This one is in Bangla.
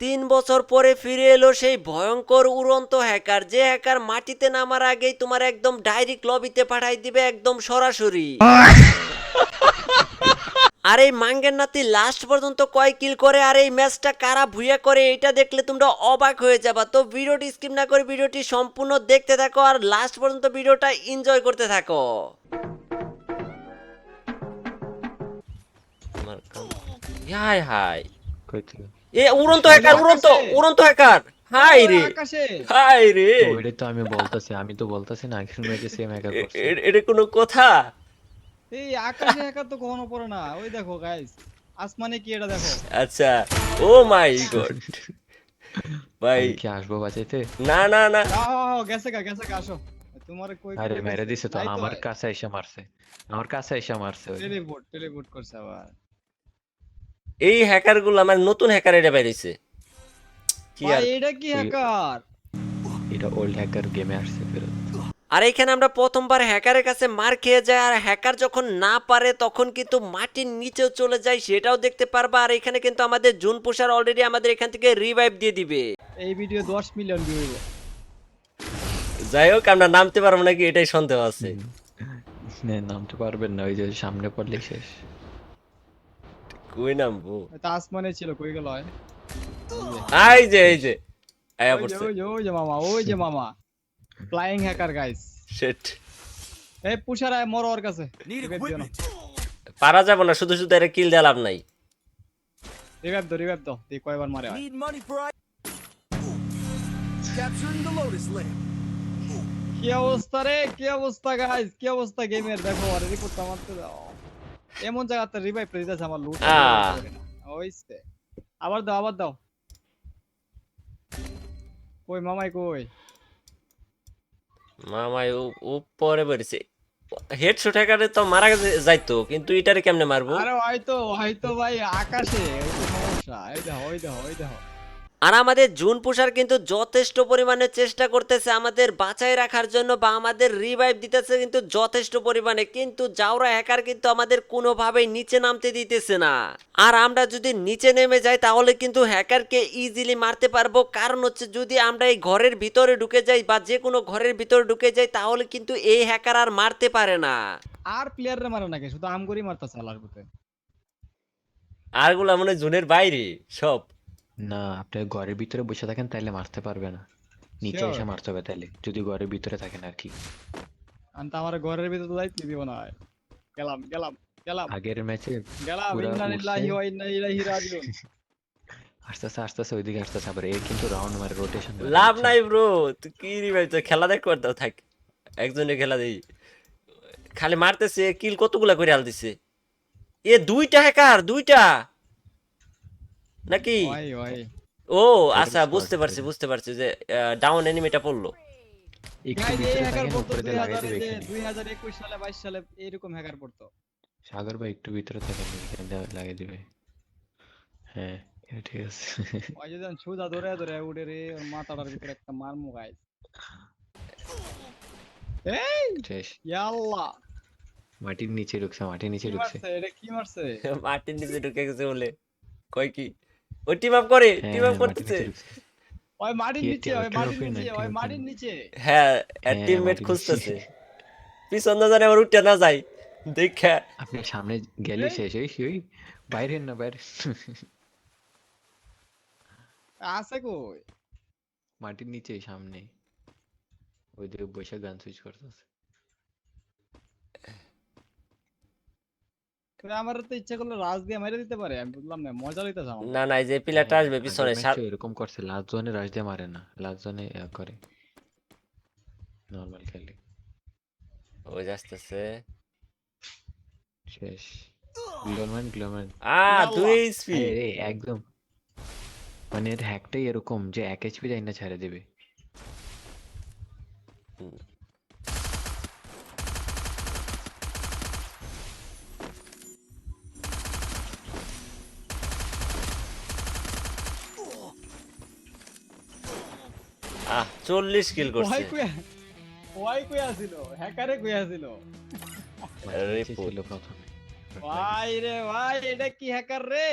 তিন বছর পরে ফিরে এলো সেই ভয়ঙ্কর উড়ন্ত হ্যাকার। যে হ্যাকার মাটিতে নামার আগেই তোমার একদম ডাইরেক্ট লবিতে পাঠাই দিবে একদম সরাসরি। আর এই মাঙ্গের নাতি লাস্ট পর্যন্ত কয় কিল করে, আর এই ম্যাচটা কারা ভুইয়া করে, এটা দেখলে তোমরা অবাক হয়ে যাবা। তো ভিডিওটি স্কিপ না করে ভিডিওটি সম্পূর্ণ দেখতে থাকো, আর লাস্ট পর্যন্ত ভিডিওটা এনজয় করতে থাকো। হাই হাই কই এ উড়ন্ত হ্যাকার উড়ন্ত উড়ন্ত হ্যাকার হাই রে। হাই রে। তো ওইটাই তো আমি বলতাছি আমি তো বলতাছি না আগের ম্যাচে সেম হ্যাকার করছে। এটা কোনো কথা? এই আকাশে একা তো কখনো পড়ে না। ওই দেখো গাইস আসমানে কি এটা দেখো? আচ্ছা ও মাই গড। ভাই। কি আসব বাঁচাইতে? না না না। গেছে গা গেছে গা আসো। তোমার কই আরে মেরে দিছে? তো আমার কাছে এসে মারছে। আমার কাছে এসে মারছে টেলিপোর্ট টেলিপোর্ট করছে আবার। এই হ্যাকারগুলো আমার নতুন হ্যাকার এটা বেরিয়েছে কি আর ভাই এটা কি হ্যাকার এটা ওল্ড হ্যাকার গেমে আসছে ফেরত। আর এখানে আমরা প্রথমবার হ্যাকারের কাছে মার খেয়ে যাই আর হ্যাকার যখন না পারে তখন কিন্তু মাটির নিচেও চলে যায় সেটাও দেখতে পারবা। আর এখানে কিন্তু আমাদের জুন পুষার অলরেডি আমাদের এখান থেকে রিভাইভ দিয়ে দিবে। এই ভিডিও 10 মিলিয়ন ভিউ হইব। যাই হোক আমরা নামতে পারব নাকি এটাই সন্দেহ আছে। নে, নামতে পারবেন না ওই যে সামনে পড়লে শেষ। কই নামবো? এটা আসমানে ছিল কই গেল হয়? এই যে এই যে আয়া পড়ছে। ওই যে ওই যে মামা ওই যে মামা। ফ্লাইং হ্যাকার গাইস শিট এই পুষার আয় মর ওর কাছে। পারা যাব না শুধু শুধু এটা কিল দিয়ে লাভ নাই। রিভাইভ দাও রিভাইভ দাও। তুই কয়বার মারে কি অবস্থা রে কি অবস্থা গাইস কি অবস্থা গেমের দেখো আরে রিপোর্ট মারতে দাও। এমন জায়গাতে রিভাইভ করে দিতেছে আমার লুট। ওইসে আবার দাও আবার দাও। কই মামাই কই? মামাই উপরে বেরিয়েছে হেডশট হ্যাকারে তো মারা যাইতো কিন্তু এটারে কেমনে মারবো? আরে হয়তো হয়তো ভাই আকাশে। সমস্যা। এই দেখো ওই দেখো ওই দেখো। আর আমাদের জুন পুষার কিন্তু যথেষ্ট পরিমাণে চেষ্টা করতেছে আমাদের বাঁচাই রাখার জন্য বা আমাদের রিভাইভ দিতেছে কিন্তু যথেষ্ট পরিমাণে কিন্তু জাউরা হ্যাকার কিন্তু আমাদের কোনোভাবেই নিচে নামতে দিতেছে না। আর আমরা যদি নিচে নেমে যাই তাহলে কিন্তু হ্যাকারকে ইজিলি মারতে পারব। কারণ হচ্ছে যদি আমরা এই ঘরের ভিতরে ঢুকে যাই বা যে কোনো ঘরের ভিতরে ঢুকে যাই তাহলে কিন্তু এই হ্যাকার আর মারতে পারে না। আর প্লেয়াররা মারে নাকি শুধু আমগরি মারতাছে আলার আরগুলা মনে জুনের বাইরে সব। না আপনি ঘরের ভিতরে বসে থাকেন তাইলে মারতে পারবে না। নিচে এসে মারতে হবে তাইলে যদি ঘরের ভিতরে থাকেন আর কি। আনতে আমার ঘরের ভিতরে যাইতে দিব না গেলাম গেলাম গেলাম। আগের ম্যাচে গেলাম পুরা ইন্না লিল্লাহি উঠছে। ওয়া ইন্না ইলাইহি রাজিউন আস্তে আস্তে আস্তে আস্তে ওইদিকে আসতেছে আবার এ কিন্তু রাউন্ড মারে রোটেশন লাভ নাই ব্রো তুই কি রিভাইভ তো খেলা দেখ করতে থাক। একজনে খেলা দেই। খালি মারতেছে কিল কতগুলা করে আল দিছে? এ দুইটা হ্যাকার দুইটা। নাকি? ও আচ্ছা বুঝতে পারছি বুঝতে পারছি যে ডাউন এনিমিটা পড়ল। একটু গাইস এই ভিতরে হ্যাকার থাকেন পড়তো উপরে দিয়ে লাগাই 2000 দেবে যে এখানে। 2021 সালে 22 সালে এরকম হ্যাকার সাগর ভাই একটু ভিতরে থাকেন এখানে দিবে। হ্যাঁ ঠিক আছে। ওই যে যখন ধরে ধরে উড়ে রে মাথাটার ভিতরে একটা এই মাটির নিচে ঢুকছে মাটির নিচে ঢুকছে। এটা কি মারছে? মাটির নিচে ঢুকে গেছে বলে। কয় কি? ওই টিম আপ করে হ্যাঁ টিম আপ হ্যাঁ, মাটির করতেছে। নিচে ওই মাটির নিচে ওই মাটির নিচে ওই মাটির নিচে? হ্যাঁ হ্যাঁ, টিমমেট খুঁজতেছে। পিছন না জানে উঠে না যায়। দেখা। আপনি সামনে গেলে শেষ ওই ওই বাইরে না বাইরে। আছে কই? মাটির নিচে সামনে। ওই দিকে বসে গান সুইচ করতেছে। তোরা আমার তো ইচ্ছা করলে রাজ দিয়ে মেরে দিতে পারে আমি বুঝলাম না মজা লইতেছে আমার। না না এই যে প্লেয়ারটা আসবে পিছনে এরকম করছে লাস্ট জোনে রাশ দিয়ে মারে না লাস্ট জোনে করে। নরমাল খেলে। আসতেছে। শেষ। গ্লোম্যান গ্লোম্যান আ দুই এইচপি একদম। মানে এর হ্যাকটাই এরকম যে এক এইচপি যাই না ছেড়ে দেবে। আহ চল্লিশ কিল করছে। ওয়াই কুয়া ওয়াই কই আছিল হ্যাকারে কুয়া ছিল প্রথমে। ভাই রে ভাই এটা কি হ্যাকার রে?